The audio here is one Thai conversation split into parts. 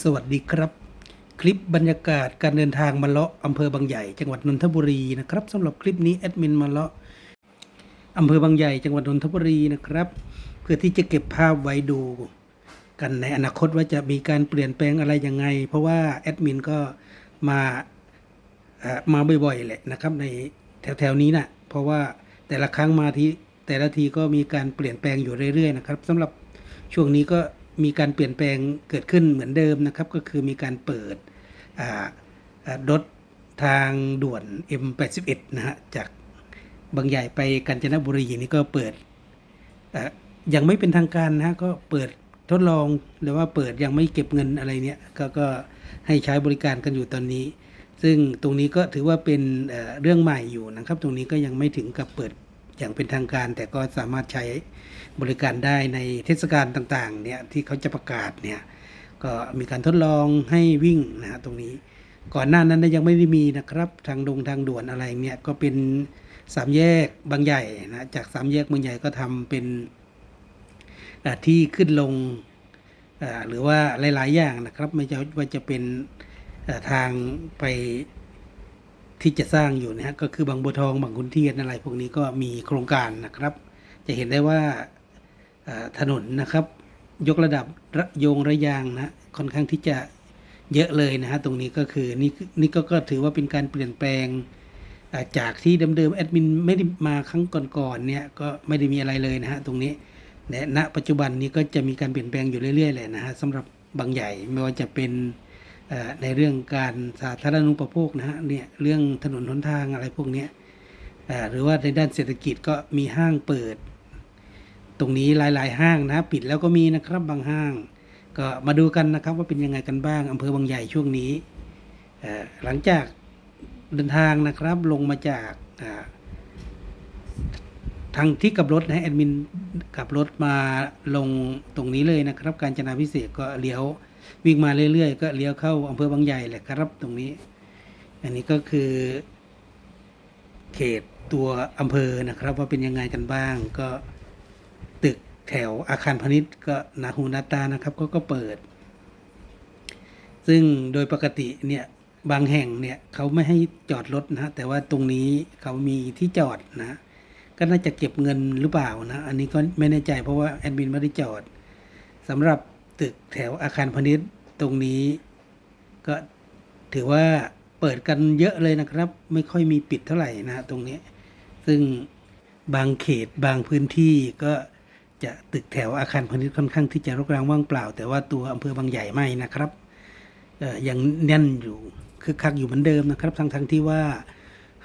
สวัสดีครับ คลิปบรรยากาศการเดินทางมาเลาะอำเภอบางใหญ่จังหวัดนนทบุรีนะครับสำหรับคลิปนี้แอดมินมาเลาะอำเภอบางใหญ่จังหวัดนนทบุรีนะครับ เพื่อที่จะเก็บภาพไว้ดู กันในอนาคตว่าจะมีการเปลี่ยนแปลงอะไรยังไง เพราะว่าแอดมินก็มาอ่อมาบ่อยๆแหละนะครับในแถวๆนี้นะเพราะว่าแต่ละครั้งมาที่แต่ละทีก็มีการเปลี่ยนแปลงอยู่เรื่อยๆนะครับสำหรับช่วงนี้ก็ มีการเปลี่ยนแปลงเกิดขึ้นเหมือนเดิมนะครับ ก็คือมีการเปิดอ่าอ่ารถทางด่วน M81 นะฮะจากบางใหญ่ไปกาญจนบุรีนี่ก็เปิดเอ่ยังไม่เป็นทางการนะฮะก็เปิดทดลองหรือว่าเปิดยังไม่เก็บเงินอะไรเนี่ยก็ก็ให้ใช้บริการกันอยู่ตอนนี้ ซึ่งตรงนี้ก็ถือว่าเป็นเรื่องใหม่อยู่นะครับ ตรงนี้ก็ยังไม่ถึงกับเปิด อย่างเป็นทางการ แต่ก็สามารถใช้บริการได้ในเทศกาลต่างๆเนี่ยที่เขาจะประกาศเนี่ยก็มีการทดลองให้วิ่งนะฮะตรงนี้ ก่อนหน้านั้นยังไม่ได้มีนะครับ ทางดงทางด่วนอะไรเนี่ยก็เป็นสามแยกบางใหญ่นะจากสามแยกบางใหญ่ก็ทำเป็นที่ขึ้นลงหรือว่าหลาย ๆ อย่างนะครับ ไม่ว่าจะเป็นทางไป ที่จะสร้างอยู่นะฮะก็คือบางบัวทองบางขุนเทียนอะไร พวกนี้ก็มีโครงการนะครับ จะเห็นได้ว่าถนนนะครับ ยกระดับระโยงระยางนะค่อนข้างที่จะเยอะเลยนะฮะตรงนี้ก็คือนี่นี่ก็ก็ถือว่าเป็นการเปลี่ยนแปลงจากที่เดิมๆแอดมินไม่ได้มาครั้งก่อนๆเนี่ยก็ไม่ได้มีอะไรเลยนะฮะตรงนี้และณปัจจุบันนี้ก็จะมีการเปลี่ยนแปลงอยู่เรื่อยๆแหละนะฮะสำหรับบางใหญ่ไม่ว่าจะเป็น ในเรื่องการสาธารณูปโภคนะฮะเนี่ยเรื่องถนนหนทางอะไรพวกนี้หรือว่าในด้านเศรษฐกิจก็มีห้างเปิด ตรงนี้หลาย ๆ ห้างนะปิดแล้วก็มีนะครับบางห้าง ก็มาดูกันนะครับว่าเป็นยังไงกันบ้างอำเภอบางใหญ่ช่วงนี้หลังจากเดินทางนะครับลงมาจากทางที่กับรถนะฮะแอดมินกับรถมาลงตรงนี้เลยนะครับ การจนาพิเศษก็เลี้ยว วิ่งมาเรื่อยๆ ก็เลี้ยวเข้าอำเภอบางใหญ่แหละครับตรงนี้ อันนี้ก็คือ เขตตัวอำเภอนะครับ ว่าเป็นยังไงกันบ้าง ก็ตึกแถวอาคารพาณิชย์ก็นาหูนาตานะครับก็ก็เปิด ซึ่งโดยปกติเนี่ยบางแห่งเนี่ยเขาไม่ให้จอดรถนะฮะแต่ว่าตรงนี้เขามีที่จอดนะ ก็น่าจะเก็บเงินหรือเปล่านะ อันนี้ก็ไม่แน่ใจเพราะว่าแอดมินไม่ได้จอดสำหรับ ตึกแถวอาคารพาณิชย์ตรงนี้ ก็ถือว่าเปิดกันเยอะเลยนะครับ ไม่ค่อยมีปิดเท่าไหร่นะตรงนี้ ซึ่งบางเขตบางพื้นที่ก็จะตึกแถวอาคารพาณิชย์ค่อนข้างที่จะรกร้างว่างเปล่า แต่ว่าตัวอำเภอบางใหญ่ไม่นะครับเอ่อยังแน่นอยู่คึกคักอยู่เหมือนเดิมนะครับ ทั้งทั้งที่ว่า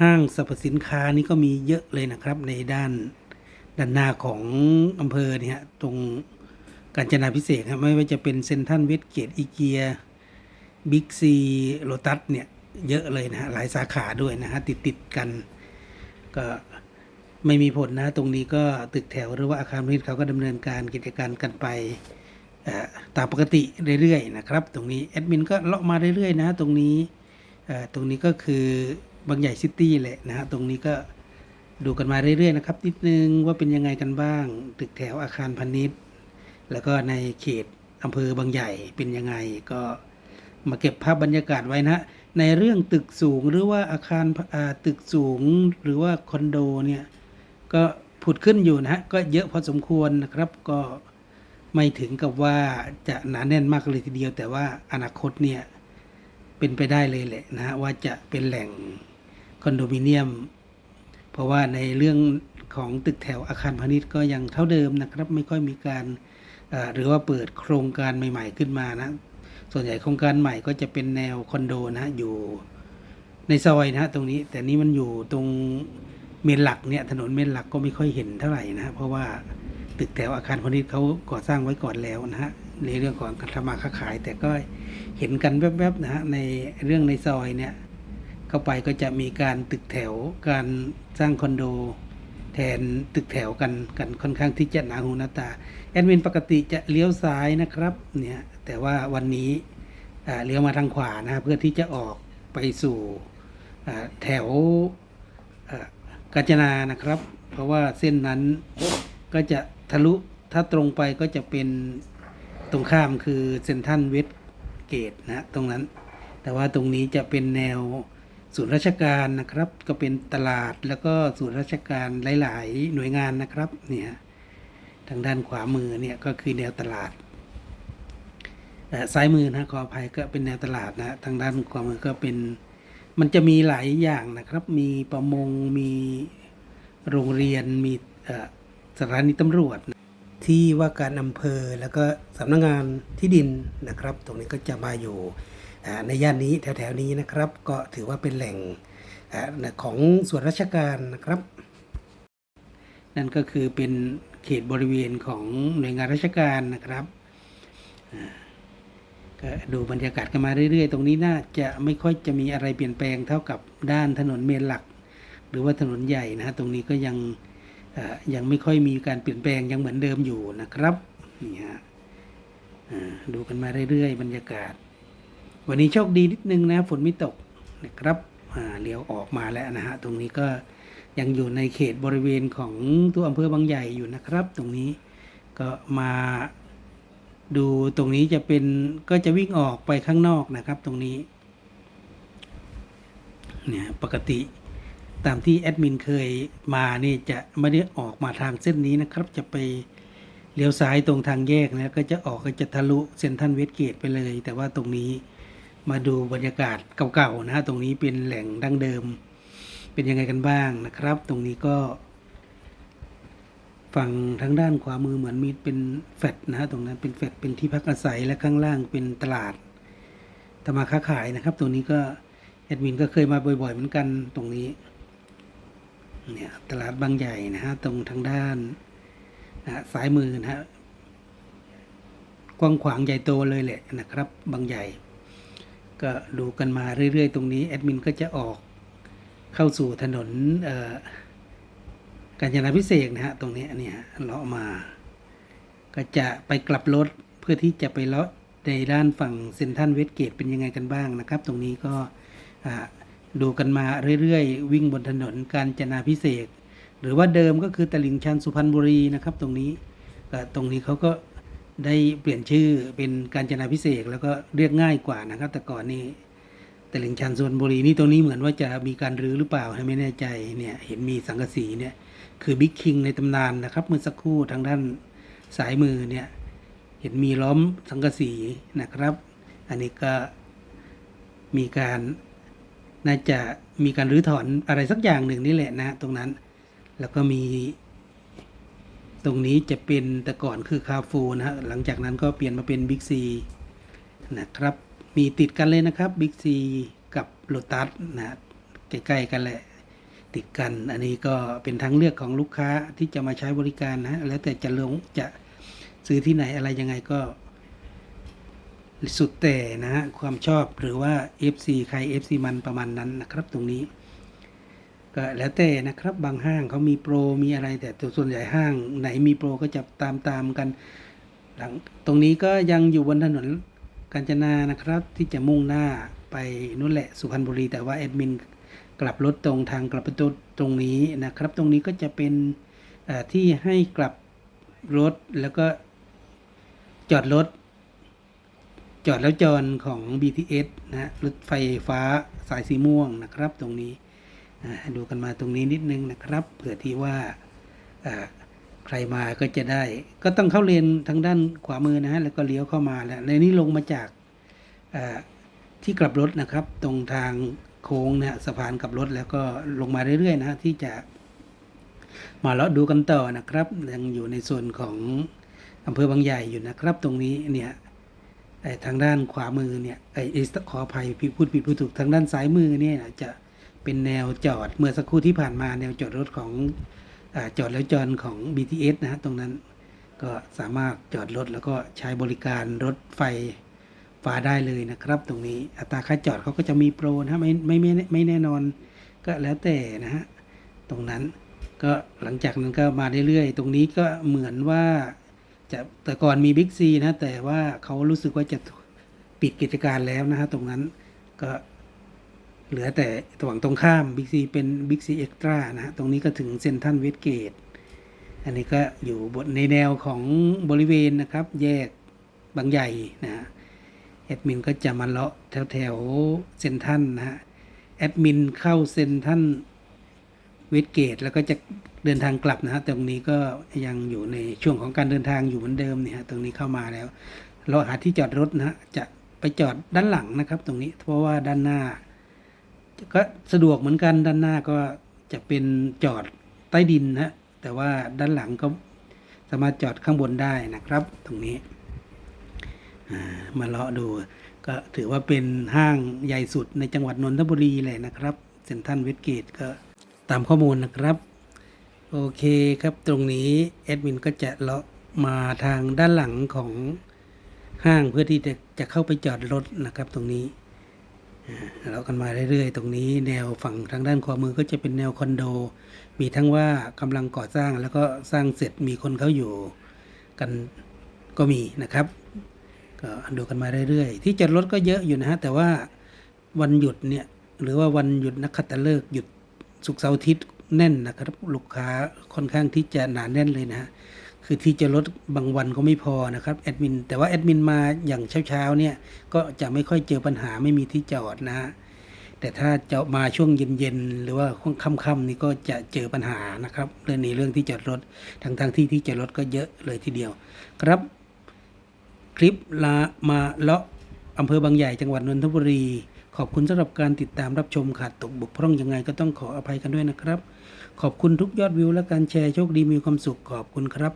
ห้างสรรพสินค้านี่ก็มีเยอะเลยนะครับ ในด้านด้านหน้าของอำเภอเนี่ยตรง กาญจนาพิเศษครับไม่ว่าจะเป็นเซนทัลเวสเกตอีเกียบิ๊กซีโลตัสเนี่ยเยอะเลยนะฮะหลายสาขาด้วยนะฮะติดติดกัน ก็ไม่มีผลนะ ตรงนี้ก็ตึกแถวหรือว่าอาคารพาณิชย์เขาก็ดำเนินการกิจการกันไปเอ่อตามปกติเรื่อยๆนะครับ ตรงนี้แอดมินก็เลาะมาเรื่อยๆนะตรงนี้ตรงนี้ก็คือบางใหญ่ซิตี้แหละนะฮะตรงนี้ก็ดูกันมาเรื่อยๆนะครับนิดนึงว่าเป็นยังไงกันบ้าง ตึกแถวอาคารพาณิชย์ แล้วก็ในเขตอำเภอบางใหญ่เป็นยังไงก็มาเก็บภาพบรรยากาศไว้นะ ในเรื่องตึกสูงหรือว่าอาคารตึกสูงหรือว่าคอนโดเนี่ยก็ผุดขึ้นอยู่นะฮะก็เยอะพอสมควรนะครับก็ไม่ถึงกับว่าจะหนาแน่นมากเลยทีเดียว แต่ว่าอนาคตเนี่ยเป็นไปได้เลยแหละนะฮะว่าจะเป็นแหล่งคอนโดมิเนียม เพราะว่าในเรื่องของตึกแถวอาคารพาณิชย์ก็ยังเท่าเดิมนะครับ ไม่ค่อยมีการ หรือว่าเปิดโครงการใหม่ ๆ ขึ้นมานะ ส่วนใหญ่โครงการใหม่ก็จะเป็นแนวคอนโดนะอยู่ในซอยนะตรงนี้ แต่นี้มันอยู่ตรงเมนหลักเนี่ยถนนเมนหลักก็ไม่ค่อยเห็นเท่าไหร่นะฮะเพราะว่าตึกแถวอาคารพาณิชย์เขาก่อสร้างไว้ก่อนแล้วนะฮะในเรื่องของการทำมาค้าขาย แต่ก็เห็นกันแวบๆนะฮะในเรื่องในซอยเนี่ยเข้าไปก็จะมีการตึกแถวการสร้างคอนโด แทนตึกแถวกันกันค่อนข้างที่จะหนาหูหน้าตา แอดมินปกติจะเลี้ยวซ้ายนะครับ เนี่ย แต่ว่าวันนี้อ่าเลี้ยวมาทางขวานะเพื่อที่จะออกไปสู่แถวกาญจนานะครับ เพราะว่าเส้นนั้นก็จะทะลุถ้าตรงไปก็จะเป็นตรงข้ามคือเซนทันเวสเกตนะตรงนั้น แต่ว่าตรงนี้จะเป็นแนว ศูนราชการนะครับ ก็เป็นตลาดแล้วก็ศูนราชการหลาย ๆ หน่วยงานนะครับเนี่ยทางด้านขวามือเนี่ยก็คือแนวตลาดเอ่ซ้ายมือนะขออภัยก็เป็นแนวตลาดนะทางด้านขวามือก็เป็น มันจะมีหลายอย่างนะครับ มีประมงมีโรงเรียนมีสถานีตำรวจ ที่ว่าการอำเภอแล้วก็สำนักงานที่ดินนะครับ ตรงนี้ก็จะมาอยู่ ในย่านนี้แถวๆนี้นะครับ ก็ถือว่าเป็นแหล่งอของส่วนราชการนะครับ นั่นก็คือเป็นเขตบริเวณของหน่วยงานราชการนะครับก็ดูบรรยากาศกันมาเรื่อยๆ ตรงนี้น่าจะไม่ค่อยจะมีอะไรเปลี่ยนแปลงเท่ากับด้านถนนเมนหลัก หรือว่าถนนใหญ่นะฮะตรงนี้ก็ยังยังไม่ค่อยมีการเปลี่ยนแปลงยังเหมือนเดิมอยู่นะครับนี่ฮะดูกันมาเรื่อยๆ บรรยากาศ วันนี้โชคดีนิดนึงนะฝนไม่ตกนะครับเลี้ยวออกมาแล้วนะฮะตรงนี้ก็ยังอยู่ในเขตบริเวณของตัวอำเภอบางใหญ่อยู่นะครับ ตรงนี้ก็มาดูตรงนี้จะเป็นก็จะวิ่งออกไปข้างนอกนะครับ ตรงนี้เนี่ยปกติตามที่แอดมินเคยมานี่จะไม่ได้ออกมาทางเส้นนี้นะครับ จะไปเลี้ยวซ้ายตรงทางแยกนะก็จะออกก็จะทะลุเซนทรันเวสเกตไปเลย แต่ว่าตรงนี้ มาดูบรรยากาศเก่าๆนะฮะตรงนี้เป็นแหล่งดั้งเดิม เป็นยังไงกันบ้างนะครับ ตรงนี้ก็ฝั่งทางด้านขวามือเหมือนมีเป็นแฟลตนะฮะตรงนั้นเป็นแฟลตเป็นที่พักอาศัยและข้างล่างเป็นตลาดทำมาค้าขายนะครับ ตรงนี้ก็แอดมินก็เคยมาบ่อยๆเหมือนกันตรงนี้เนี่ยตลาดบางใหญ่นะฮะตรงทางด้านนะฮะซ้ายมือนะฮะกว้างขวางใหญ่โตเลยแหละนะครับ บางใหญ่ ก็ดูกันมาเรื่อย ๆ ตรงนี้แอดมินก็จะออกเข้าสู่ถนนการจนาพิเศษนะฮะตรงนี้เนี่ยเลาะมา ก็จะไปกลับรถเพื่อที่จะไปเลาะในด้านฝั่งเซนทันเวสเกตเป็นยังไงกันบ้างนะครับ ตรงนี้ก็ดูกันมาเรื่อยๆ วิ่งบนถนนกาญจนาพิเศษ หรือว่าเดิมก็คือตลิ่งชันสุพรรณบุรีนะครับ ตรงนี้ก็ตรงนี้เขาก็ ได้เปลี่ยนชื่อเป็นกาญจนาพิเศษแล้วก็เรียกง่ายกว่านะครับ แต่ก่อนนี้ตลิ่งชันสุพรรณบุรีนี่ตรงนี้เหมือนว่าจะมีการรื้อหรือเปล่าไม่แน่ใจเนี่ยเห็นมีสังกะสีเนี่ยคือบิ๊กคิงในตำนานนะครับเมื่อสักครู่ทางด้านสายมือเนี่ยเห็นมีล้อมสังกะสีนะครับ อันนี้ก็มีการน่าจะมีการรื้อถอนอะไรสักอย่างหนึ่งนี่แหละนะ ตรงนั้น แล้วก็มี ตรงนี้จะเป็นแต่ก่อนคือคาฟูนะฮะหลังจากนั้นก็เปลี่ยนมาเป็นบิ๊กซีนะครับมีติดกันเลยนะครับบิ๊กซีกับโลตัสนะใกล้ๆกันแหละติดกัน อันนี้ก็เป็นทางเลือกของลูกค้าที่จะมาใช้บริการนะแล้วแต่จะลงจะซื้อที่ไหนอะไรยังไงก็ สุดแต่นะฮะความชอบหรือว่า FC ใคร FC มันประมาณนั้นนะครับตรงนี้ ก็แล้วแต่นะครับบางห้างเขามีโปรมีอะไร แต่ตัวส่วนใหญ่ห้างไหนมีโปรก็จะตามตามกัน หลังตรงนี้ก็ยังอยู่บนถนนกาญจนานะครับ ที่จะมุ่งหน้าไปนู่นแหละสุพรรณบุรี แต่ว่าแอดมินกลับรถตรงทางกลับรถตรงนี้นะครับ ตรงนี้ก็จะเป็นที่ให้กลับรถแล้วก็จอดรถ จอดแล้วจรของ BTS นะรถไฟฟ้าสายสีม่วงนะครับตรงนี้ ดูกันมาตรงนี้นิดนึงนะครับเผื่อที่ว่าใครมาก็จะได้ ก็ต้องเข้าเลนทางด้านขวามือนะฮะแล้วก็เลี้ยวเข้ามาแล้วในนี้ลงมาจากที่กลับรถนะครับ ตรงทางโค้งนะสะพานกลับรถแล้วก็ลงมาเรื่อยๆนะที่จะมาเลาะดูกันต่อนะครับยังอยู่ในส่วนของอำเภอบางใหญ่อยู่นะครับ ตรงนี้เนี่ยทางด้านขวามือเนี่ยไอ้ไอ้ขออภัยพี่พูดผิดพูดถูกทางด้านซ้ายมือเนี่ยจะ เป็นแนวจอด เมื่อสักครู่ที่ผ่านมาแนวจอดรถของอจอดแล้วจอดของ BTS นะฮะตรงนั้นก็สามารถจอดรถแล้วก็ใช้บริการรถไฟฟ้าได้เลยนะครับ ตรงนี้อัตราค่าจอดเขาก็จะมีโปรนะฮะไม่ไม่ไม่ไม่แน่นอนก็แล้วแต่นะฮะตรงนั้นก็หลังจากนั้นก็มาเรื่อยๆ ตรงนี้ก็เหมือนว่าจะแต่ก่อนมีบิ๊กซีนะแต่ว่าเขารู้สึกว่าจะปิดกิจการแล้วนะฮะตรงนั้นก็ เหลือแต่ฝั่งตรงข้ามบิ๊กซีเป็นบิ๊กซีเอ็กตร้านะฮะตรงนี้ก็ถึงเซนทันเวสเกต อันนี้ก็อยู่บนในแนวของบริเวณนะครับ แยกบางใหญ่นะฮะแอดมินก็จะมาเลาะแถวแถวเซนทันนะฮะแอดมินเข้าเซนทันเวสเกต แล้วก็จะเดินทางกลับนะฮะตรงนี้ก็ยังอยู่ในช่วงของการเดินทางอยู่เหมือนเดิมเนี่ยฮะตรงนี้เข้ามาแล้ว เราหาที่จอดรถนะฮะจะไปจอดด้านหลังนะครับ ตรงนี้เพราะว่าด้านหน้า ก็สะดวกเหมือนกันด้านหน้าก็จะเป็นจอดใต้ดินนะฮะแต่ว่าด้านหลังก็สามารถจอดข้างบนได้นะครับ ตรงนี้มาเลาะดู ก็ถือว่าเป็นห้างใหญ่สุดในจังหวัดนนทบุรีเลยนะครับเซ็นทรัลเวสเกตก็ตามข้อมูลนะครับโอเคครับตรงนี้แอดมินก็จะเลาะมาทางด้านหลังของห้างเพื่อที่จะจะเข้าไปจอดรถนะครับตรงนี้ เรากันมาเรื่อยๆ ตรงนี้แนวฝั่งทางด้านขวามือก็จะเป็นแนวคอนโด มีทั้งว่ากำลังก่อสร้างแล้วก็สร้างเสร็จมีคนเขาอยู่กันก็มีนะครับก็ดูกันมาเรื่อยๆ ที่จอดรถก็เยอะอยู่นะฮะแต่ว่าวันหยุดเนี่ยหรือว่าวันหยุดนักขัตฤกษ์หยุดศุกเสาร์อาทิตย์แน่นนะครับ ลูกค้าค่อนข้างที่จะหนาแน่นเลยนะฮะ คือที่จะลดบางวันก็ไม่พอนะครับแอดมินแต่ว่าแอดมินมาอย่างเช้าๆเนี่ยก็จะไม่ค่อยเจอปัญหาไม่มีที่จอดนะฮะแต่ถ้าจะมาช่วงเย็นๆหรือว่าช่วงค่ำๆนี่ก็จะเจอปัญหานะครับเรื่องนี้เรื่องที่จอดรถทางทางที่ที่จอดรถก็เยอะเลยทีเดียว ครับ คลิปลามาเลาะอำเภอบางใหญ่จังหวัดนนทบุรี ขอบคุณสำหรับการติดตามรับชมขาดตกบกพร่องยังไงก็ต้องขออภัยกันด้วยนะครับ ขอบคุณทุกยอดวิวและการแชร์โชคดีมีความสุขขอบคุณครับ